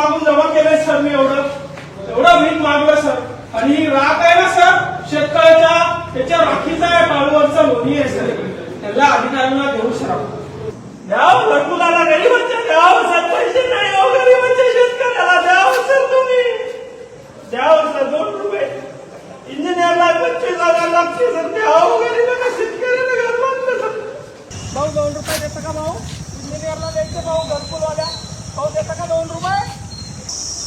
मागून जमा केलंय सर मी एवढं. एवढं भीक मागलं सर. आणि ही राख आहे ना सर शेतकऱ्याच्या त्याच्या राखीचा आहे बाळूवरचा लोणी आहे सर. त्याला अधिकाऱ्यांना देऊ सर. द्याव द्यावं घरकुलाला गरीबांच्या द्याव सर. पैसे नाही हो गरीबांच्या शेतकऱ्याला द्याव सर तुम्ही. द्याव सर दोन रुपये. इंजिनियरला पंचवीस हजार लागते सर. द्याव गरीबांना शेतकऱ्याला घर बांधलं सर. भाऊ दोन रुपये देता का भाऊ? इंजिनियरला द्यायचं भाऊ घरकुलवाल्या. भाऊ देता का दोन रुपये?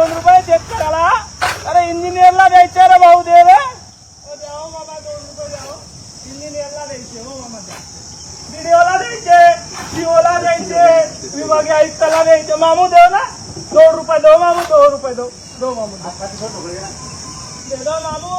दोन रुपये शेतकऱ्याला अरे इंजिनियरला द्यायचे रे भाऊ दे रे. द्यावं मामा दोन रुपये द्यावं. इंजिनियरला द्यायचे हो मामा व्हिडिओला द्यायचे सीओला द्यायचे विभागीय आयुक्ताला द्यायचे. मामू देव ना. दोन रुपये दो मामू दो रुपये दो. दो मामू दो. दे दो मामू.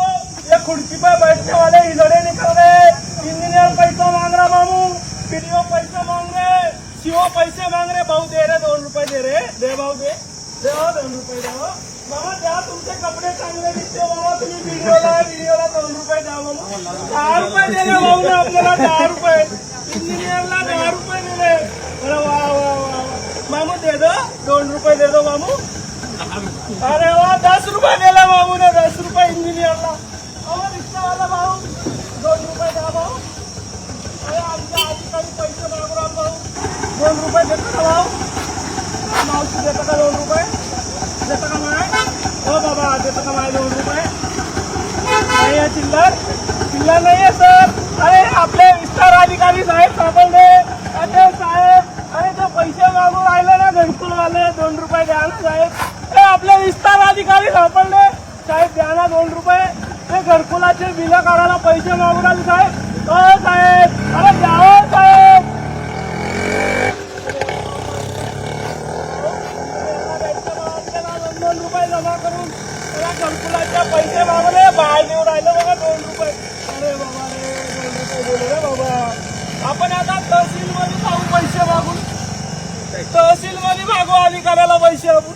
ये खुर्ची पे बैठने वाले हिजड़े निकल गए. इंजीनियर पैसा मांग रहा मामू. पीडीओ पैसे मांग रहे. सीओ पैसे मांग रहे. भाऊ दे रहे दोन रुपये दे रहे दे भाऊ दे. दे हो दोन रुपये द्या हो. मामा द्या तुमचे कपडे चांगले दिसते बाबा तुम्ही व्हिडिओला व्हिडिओला दोन रुपये द्या मामा दहा रुपये दिले भाऊ ना आपल्याला दहा रुपये इंजिनियरला दहा रुपये दिले अरे वा वा वा वा. मामू दे दो दोन रुपये दे दो मामू अरे वा दस रुपये दिला मामू ने दस रुपये इंजिनियरला अहो रिक्षावाला भाऊ दोन रुपये द्या भाऊ अरे आमच्या अधिकारी पैसे मागू राहिला भाऊ दोन रुपये देतो का भाऊ मावशी का दोन रुपये का माय हो बाबा का माय दोन रुपये नाही आहे चिल्लर चिल्लर नाही आहे सर। अरे आपले विस्तार अधिकारी साहेब सापडले। अरे साहेब अरे ते पैसे मागून राहिले ना घरकुल वाले दोन रुपये द्या ना साहेब. ते आपले विस्तार अधिकारी सापडले. साहेब द्या ना दोन रुपये. ते घरकुलाचे बिल काढायला पैसे मागून राहिले साहेब. हो साहेब अरे द्या हो साहेब दोन दोन रुपये जमा करून त्याला घरकुलाच्या पैसे मागले बाहेर देऊन राहिले बघा दोन रुपये. अरे बाबा रे दोन रुपये दिले रे बाबा. आपण आता तहसील मध्ये जाऊ पैसे मागून तहसील मध्ये मागू करायला पैसे आपण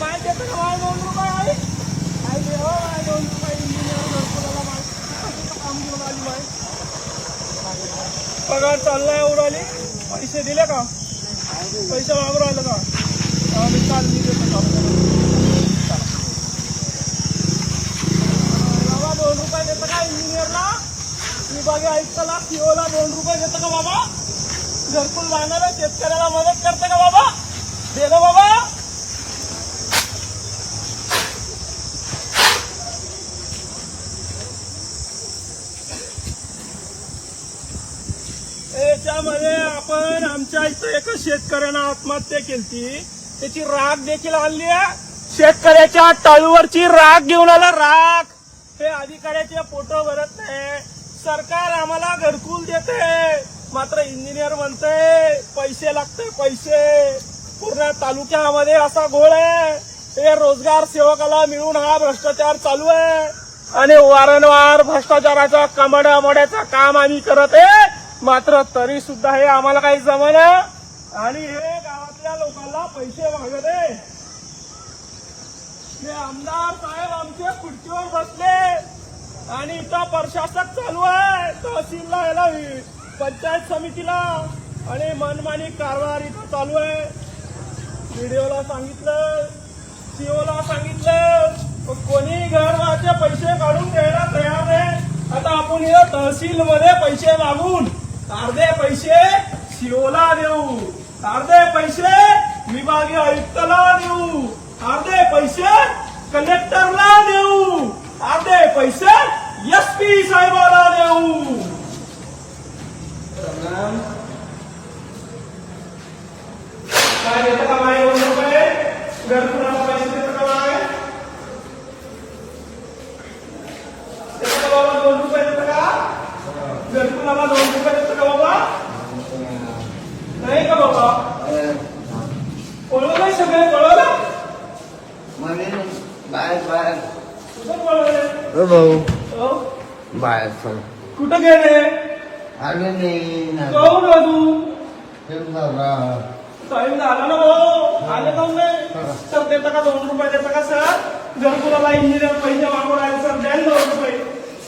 माहिती येतं का? दोन रुपये आहे माहिती हो माय दोन रुपये. इंजिनियर घरकुलाला माहिती काम घेऊन आली माहिती पगार चाललाय उडाली पैसे दिले का? पैसे मागून राहिले का? हा, मी चाल. देतो बाबा दोन रुपये देतं का इंजिनियरला विभागीय आयुक्ताला सीओला दोन रुपये देतं का बाबा? घरकुल बांधायला शेतकऱ्याला मदत करते का बाबा? दे बाबा. याच्यामध्ये आपण आमच्या इथं एका शेतकऱ्यानं आत्महत्या केली त्याची राग देखील आणली आहे. शेतकऱ्याच्या टाळूवरची राग घेऊन आला राग. हे अधिकाऱ्याचे फोटो भरत नाही. सरकार आम्हाला घरकुल देते. मात्र इंजिनियर म्हणते पैसे लागते पैसे. पूर्ण तालुक्यामध्ये असा घोळ आहे. हे रोजगार सेवकाला मिळून हा भ्रष्टाचार चालू आहे. आणि वारंवार भ्रष्टाचाराचा कमड्या मोड्याचं काम आम्ही करत आहे. मात्र तरी सुद्धा हे आम्हाला काही जमना आणि हे त्या लोकांना पैसे मागत आहे. आमदार साहेब आमच्या खुर्चीवर बसले. आणि इथं प्रशासक चालू आहे. तहसीलला याला पंचायत समितीला. आणि मनमानी कारभार इथं चालू आहे. व्हिडिओला सांगितलं. सीओला सांगितलं. पण कोणी घरचे पैसे काढून द्यायला तयार आहे? आता आपण इथं तहसील मध्ये पैसे मागून अर्धे पैसे सीओला देऊ. अर्धे पैसे विभागीय आयुक्ताला देऊ अर्धे पैसे कलेक्टरला देऊ अर्धे पैसे एस पी साहेबाला देऊ काय देतं का माय दोन रुपये घरकुलाला पैसे देतं का माय देतं का बाबा दोन रुपये देतं का घरकुलाला दोन रुपये देतं का बाबा नाही का बाबा कळवलंय सगळे कळवलं बाहेर बाहेर कुठं कळवलंय हो भाऊ हो? बाहेर चल कुठं गेले आलो नाही ना जाऊ ना तू फिरून जाऊरा. टाइम झाला ना भाऊ आले जाऊन नाही सर देता का? दोन रुपये देता का सर? घरकुलाला इंजिनियर पैसे मागून आहे सर द्या दोन रुपये.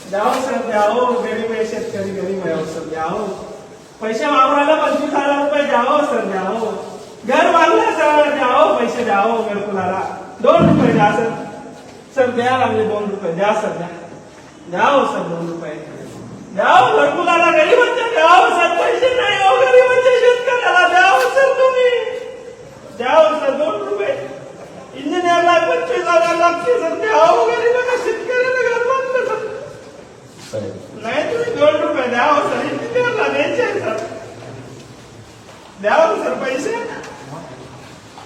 द्यावं सर द्यावं. गरीब आहे शेतकरी गरीब आहे हो, सर द्यावं. पैसे वापरायला पंचवीस हजार रुपये द्यावं सर द्यावं. घर बांधलं सर द्यावं. पैसे द्यावं घरकुलाला दोन रुपये द्या सर. सर द्या लागले दोन रुपये. द्या सर द्या. द्याव सर दोन रुपये. द्याव घरकुलाला गरीबांच्या द्यावं सर. पैसे नाही हो गरीबांच्या शेतकऱ्याला. द्याव सर तुम्ही. द्याव सर दोन रुपये. इंजिनियरला पंचवीस हजार लागते सर? द्यावं गरीबाला शेतकऱ्याला घर बांधलं सर? नाही तुम्ही दोन रुपये द्यावं सर. इंजिनियरला द्यायचे आहे, सर. द्यावं सर पैसे.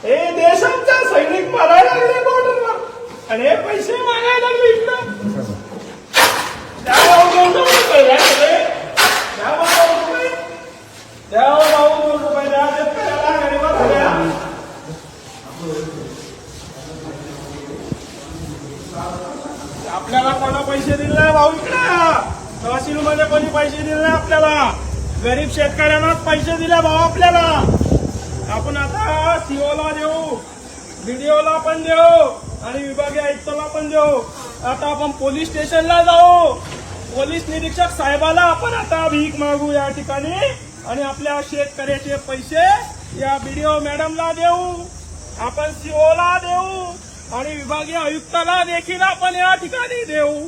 हे देशांचा सैनिक मारायला लागले बॉर्डरवर आणि हे पैसे मागायला लागले इकडं द्यावं दोन रुपये द्या सगळे. द्यावं दोन रुपये द्यावं भाऊ दोन रुपये द्या शेतकऱ्याला गरीबाला द्या आपल्याला कोणा पैसे दिले नाही भाऊ इकडे तहसील मध्ये कोणी पैसे दिले नाही आपल्याला. गरीब शेतकऱ्यांनाच पैसे दिले भाऊ आपल्याला. आपण आता सीओला देऊ बीडीओला पण देऊ आणि विभागीय आयुक्तला पण देऊ. आता आपण पोलीस स्टेशनला जाऊ. पोलीस निरीक्षक साहेबाला आपण आता भीक मागू या ठिकाणी आणि आपल्या शेतकऱ्याचे पैसे या बीडीओ मॅडमला देऊ. आपण सीओला देऊ. आणि विभागीय आयुक्ताला देखील आपण या ठिकाणी देऊ.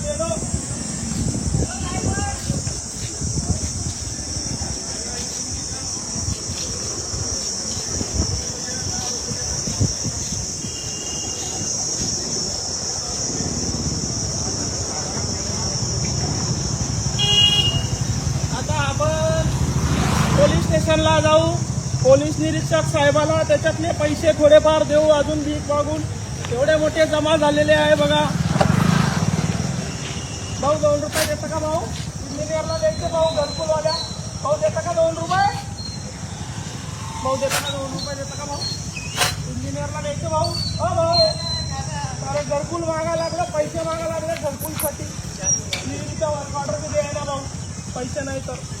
स्टेशनला जाऊ. पोलीस निरीक्षक साहेबाला त्याच्यातले पैसे थोडेफार देऊ. अजून भीक मागून. एवढे मोठे जमा झालेले आहे बघा. भाऊ दोन रुपये देता का भाऊ? इंजिनियरला द्यायचे भाऊ घरकुलवाल्या. भाऊ देता का दोन रुपये? भाऊ देता का दोन रुपये? देता का भाऊ? इंजिनियरला द्यायचे भाऊ? हो भाऊ. अरे घरकुल मागा लागलं पैसे मागा लागले घरकुलसाठी. वर्क ऑर्डर पैसे नाही तर.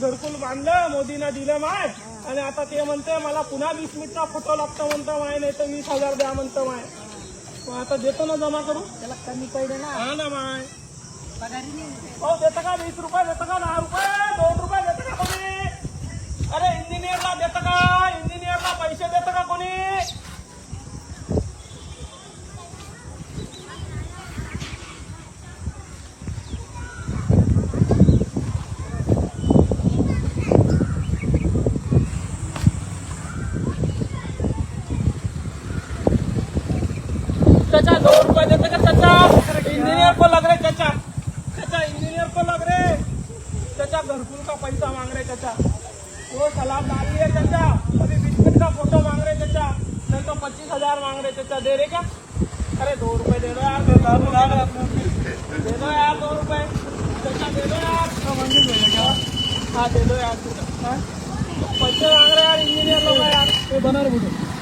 घरकुल बांधलं मोदीनं दिलं माय. आणि आता ते म्हणते मला पुन्हा वीस मिनिटचा फोटो लागतो म्हणतो माय नाही तर वीस हजार द्या म्हणतो माय. मग आता देतो ना जमा करू त्याला कमी पडले ना. हा ना माय. हो देतं का वीस रुपये देतं का दहा रुपये दोन रुपये देतं का कोणी अरे इंजिनियरला देतं का? इंजिनियरला पैसे देतं इंजीनियर को लग रहे चाचा। चाचा इंजीनियर को लग रहे। चाचा घरकुल का पैसा मांग रहे चाचा। वो सलाम डाल लिए चाचा। अभी बिस्किट का फ़ोटो मांग रहे चाचा। नहीं तो पच्चीस हज़ार मांग रहे चाचा। दे रहे क्या? अरे दो रुपए दे दो यार दे दो यार दो रुपए। चाचा दे दो यार। हाँ दे दो यार हाँ? पैसे मांग रहे यार इंजीनियर लोग यार। ये बना रहे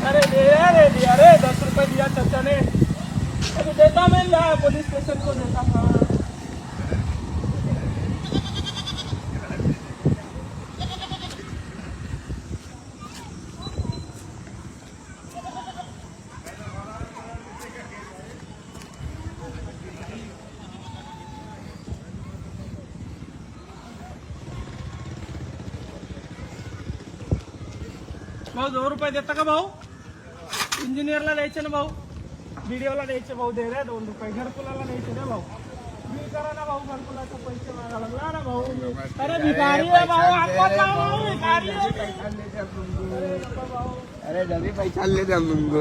अरे दे अरे दिया। अरे दस रुपए दिया चाचा ने। देता मैं ला पुलिस स्टेशन को देता हाँ भाऊ दोन रुपये देता का भाऊ? इंजिनियरला द्यायचे ना भाऊ? व्हिडिओला द्यायचे भाऊ दे रे दोन रुपये. घरकुलाला द्यायचे रे भाऊ. करा ना भाऊ घरकुलाचे पैसे मागा लागला ना भाऊ. अरे भिकारी आहे भाऊ हातपात लावा भाऊ भिकारी आहे. अरे डबे पैसा ले द्या मग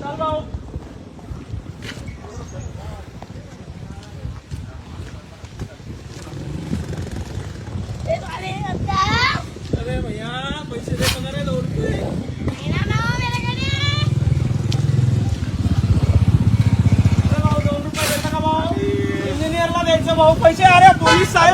चल भाऊ अरे भैया पैसे देतो ना रे दोन रुपये अरे भाऊ दोन रुपये देता का भाऊ इंजिनियरला द्यायचं भाऊ पैसे अरे पोलीस साहेब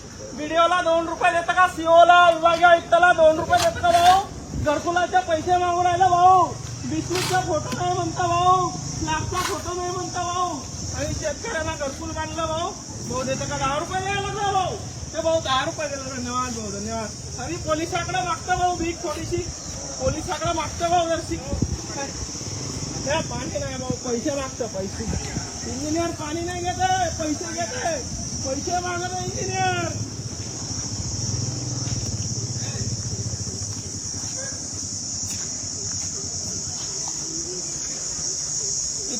व्हिडिओला दोन रुपये देता का? सीओला विभागीय आयुक्ताला दोन रुपये देता का भाऊ? घरकुलाचे पैसे मागून राहिला भाऊ. बिस्मिटचा फोटो नाही म्हणता भाऊ. स्लॅबचा फोटो नाही म्हणता भाऊ. आणि शेतकऱ्यांना घरकुल बांधलं भाऊ. भाऊ देता का दहा रुपये द्यायला लागला भाऊ? ते भाऊ दहा रुपये दिला धन्यवाद भाऊ धन्यवाद. आणि पोलिसाकडे मागतं भाऊ भीक थोडीशी. पोलिसाकडे मागतं भाऊ जरशी. काय? पाणी नाही भाऊ पैसे मागतं पैसे. इंजिनियर पाणी नाही घेत आहे, पैसे घेत पैसे मागत इंजिनियर.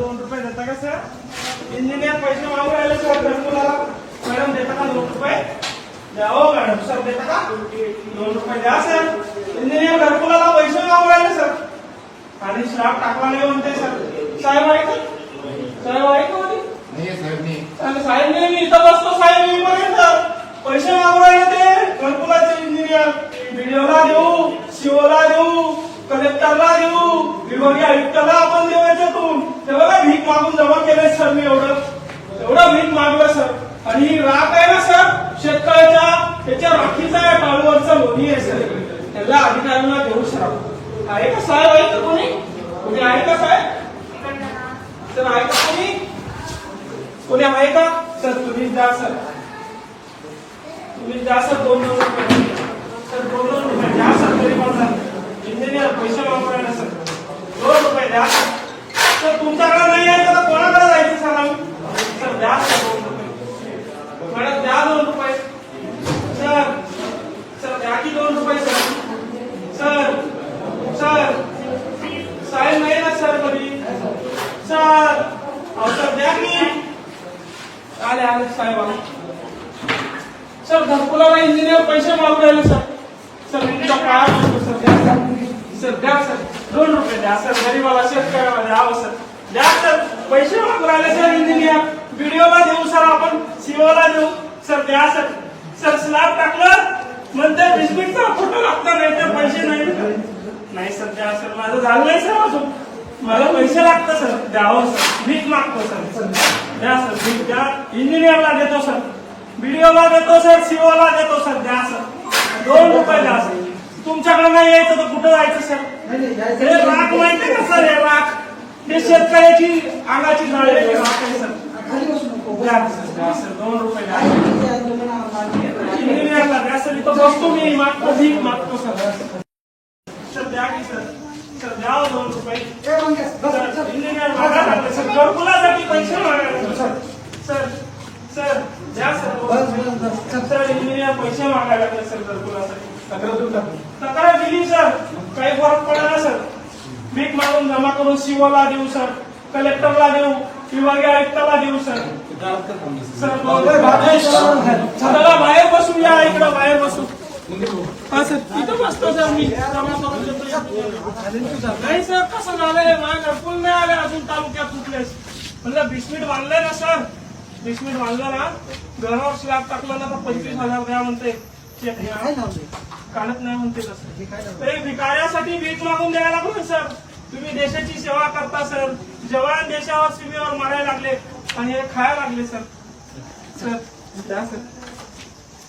दोन रुपये देता का सर इंजिनियर पैसे मागून राहिले सर घरकुलाला मॅडम देता का दोन रुपये? द्या हो मॅडम सर देता का? दोन रुपये द्या सर इंजिनियर घरकुलाला पैसे मागून राहिले सर आणि स्लॅब टाकला नाही म्हणते सर साहेब आहे का साहेब आहे का म्हणे? साहेब नाही मी इथं बसतो साहेब मी पर्यंत पैसे मागू राहिले ते. घरकुलाचे इंजिनियर बीडीओला देऊ सीओला देऊ. कलेक्टरला देऊ विभागीय आयुक्ताला आपण देऊ याच्यातून ते बघा भीक मागून जमा केलंय सर मी एवढं. एवढं भीक मागलं सर आणि राग आहे ना सर शेतकरी त्याच्या राखीचा आहे टाळूवरचा लोणी आहे सर त्याला अधिकाऱ्यांना देऊ सर आपण. आहे का साहेब आहे का कोणी कोणी आहे का साहेब सर आहे का कोणी कोणी आहे का सर तुम्ही द्या सर तुम्ही द्या सर दोन दोन रुपये सर दोन दोन रुपये द्या सर तरी पण सर इंजिनियर पैसे वापरायला सर दोन रुपये द्या सर सर तुमच्याकडे नाही आहे तर कोणाकडे जायचं सर आम्ही सर द्या सर दोन रुपये मॅडम द्या दोन रुपये सर सर द्या की दोन रुपये सर सर सर साहेब नाही ना सर कधी सर अहो सर द्या की आले आले साहेब आले सर घरकुलाला इंजिनियर पैसे मागू राहिले सर. सर तुमचा काय सर. द्या सर. सर द्या सर. दोन रुपये द्या सर. गरीबाला शेतकऱ्याला द्यावं हो, सर. द्या सर. पैसे मागू राहिले सर इंजिनियर व्हिडिओला देऊ सर आपण. सीओला देऊ. सर द्या सर. सर स्लॅब टाकलं. म्हणते बिस्किटचा फोटो लागतो नाही तर पैसे नाही. नाही सर द्या सर. माझं झालं नाही सर अजून. मला पैसे लागतं सर. द्यावं सर. भीक मागतो सर. द्या सर. भीक द्या. इंजिनियरला देतो सर. व्हिडिओला देतो सर. सीओला देतो सर. द्या सर. दोन रुपये द्या सर. तुमच्याकडे नाही यायचं तर कुठं जायचं सर? हे राख माहितीये का सर? हे राख. हे शेतकऱ्याची अंगाची जाळलेली राख आहे सर. द्या सर. दोन रुपये द्या. इंजिनियरला द्या सर. इथं बसतो मी. मागतो भीक मागतो सर. सर द्या की सर? सर द्या हो दोन रुपये सर, इंजिनियर मागायला लागले सर घरकुलासाठी पैसे मागायला सर सर सर द्या सर. रुपये. सर इंजिनियर पैसे मागायला लागले सर घरकुलासाठी. तक्रार दिली सर. काही फरक पडला सर? भीक मागून जमा करून सीओला देऊ सर. कलेक्टरला देऊ विभागीय आयुक्ताला देऊ सर. सर. चला बाहेर बसू या इकडं बाहेर बसू. हा सर तिथं बसतो सर मी. जमा करून देतो नाही सर कसं झालंय? माझ्या घरकुल नाही आले अजून तालुक्यात कुठलेच. म्हणलं बिस्मिट बांधलंय ना सर? बिस्मिट बांधलं ना? घरावर स्लॅब टाकलं ना तर पंचवीस हजार द्या म्हणते. काढत नाही म्हणते तसं. तरी भिकाऱ्यासाठी भीक मागून द्यायला लागलो सर. तुम्ही देशाची सेवा करता सर. जवान देशावर सीमेवर मारायला लागले आणि हे खायला लागले सर. सर द्या सर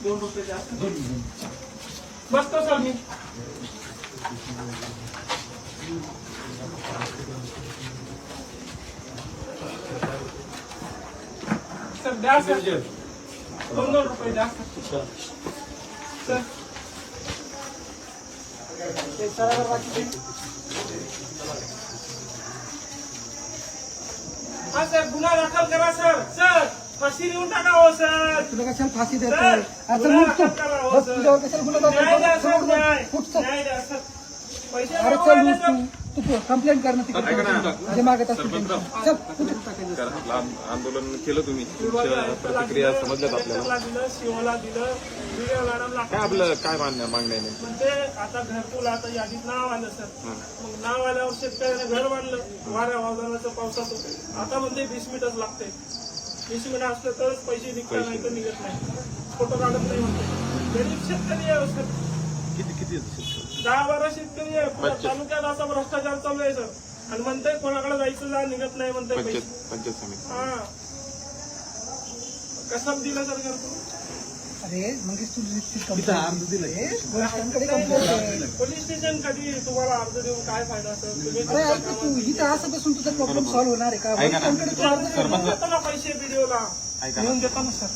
दोन रुपये द्या सर बसतो सर मी सर द्या सर दोन दोन रुपये द्या सर सर हा सर गुन्हा दाखल करा सर सर फाशी देऊन टाका हो सर तुला कशाला फाशी सर, गुन्हा. दाखल करा, हो, सर. तुझ्यावर कशाला गुन्हा दाखल न्याय द्या करतो? सर सोड, न्याय उठ, चल. न्याय द्या सर पैसे अरे चल, सर. तू. तू कंप्लेंट कर ना तिकडे जे मागत असतील. चल उठ. आपलं आंदोलन केलं तुम्ही तुमच्या प्रतिक्रिया समजल्यात आपल्याला कलेक्टरला दिलं शिवला दिलं व्हिडिओ मॅडमला काय आपलं काय मान्य मागणं आहे नेमकं? म्हणते आता घरकुल आता यादीत नाव आलं सर मग नाव आल्यावर शेतकऱ्याने घर बांधलं वाऱ्या वादळाचं पावसाचं आता म्हणते वीस मिनिटच लागते मिनिट असलं तरच पैसे निघतात नाही तर निघत नाही. फोटो काढत नाही म्हणते गरीब शेतकरी आहे सर. किती किती? दहा बारा शेतकरी आहे. तालुक्यात असा भ्रष्टाचार चालू आहे सर. आणि म्हणते कोणाकडे जायचं जा निघत नाही म्हणते पैसे. पंचायत पंचायत समिती. हा. कसं दिलं सर घरकुल? अरे मंगेश तू आहे. Police station. कधी तुम्हाला अर्ज देऊन काय फायदा सर तुम्ही अरे यार तू इथं असं बसून तुझा प्रॉब्लेम सॉल्व्ह होणार आहे का? तू अर्ज पैसे व्हिडिओला ऐका ना सर.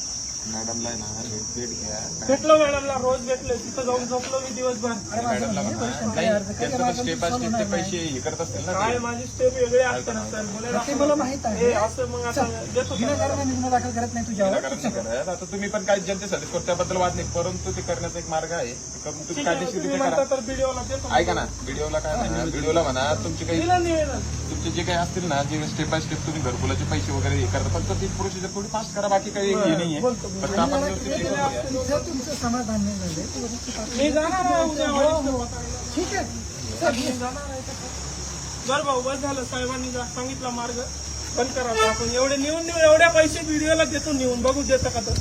मॅडमला आहे ना भेट भेट घ्या. भेटलो मॅडमला रोज भेटले. तिथं जाऊन झोपलो मी दिवसभर. मॅडमला म्हणा नाही. त्यांचं स्टेप बाय स्टेप ते पैसे हे करत असतील ना काय ते. माझी स्टेप वेगळे असते ना सर. बोलायला ते मला माहीत आहे. हे असं मग आता देतो सर. विनाकारण आम्ही गुन्हा दाखल करत नाही तुझ्यावर. विनाकारण नाही करत. आता तुम्ही पण काय जनतेसाठी करतो त्याबद्दल वाद नाही. परंतु ते करण्याचा एक मार्ग आहे. ते करून तुम्ही ठीक आहे, कायदेशीर तुम्ही करा म्हणता तर व्हिडिओला देतो. ऐका ना व्हिडिओला काय म्हणा व्हिडिओला म्हणा तुमचे काही दिलं निवेदन तुमचे जे काही असतील ना जे स्टेप बाय स्टेप तुम्ही घरकुलाचे पैसे वगैरे हे करता फक्त ती प्रोसिजर थोडी फास्ट करा बाकी काही हे नाहीये. फक्त आपण व्यवस्थित हे जर तुमचं समाधान नाही झालं तर मी जाणार आहे उद्या वरिष्ठ ठीक आहे सर, मी जाणार आहे बरं भाऊ बस झालं साहेबांनी जा- सांगितला मार्ग बंद करा आता आपण एवढे नेऊन नेऊन एवढ्या पैसे व्हिडिओला देतो नेऊन बघू देतं का? तर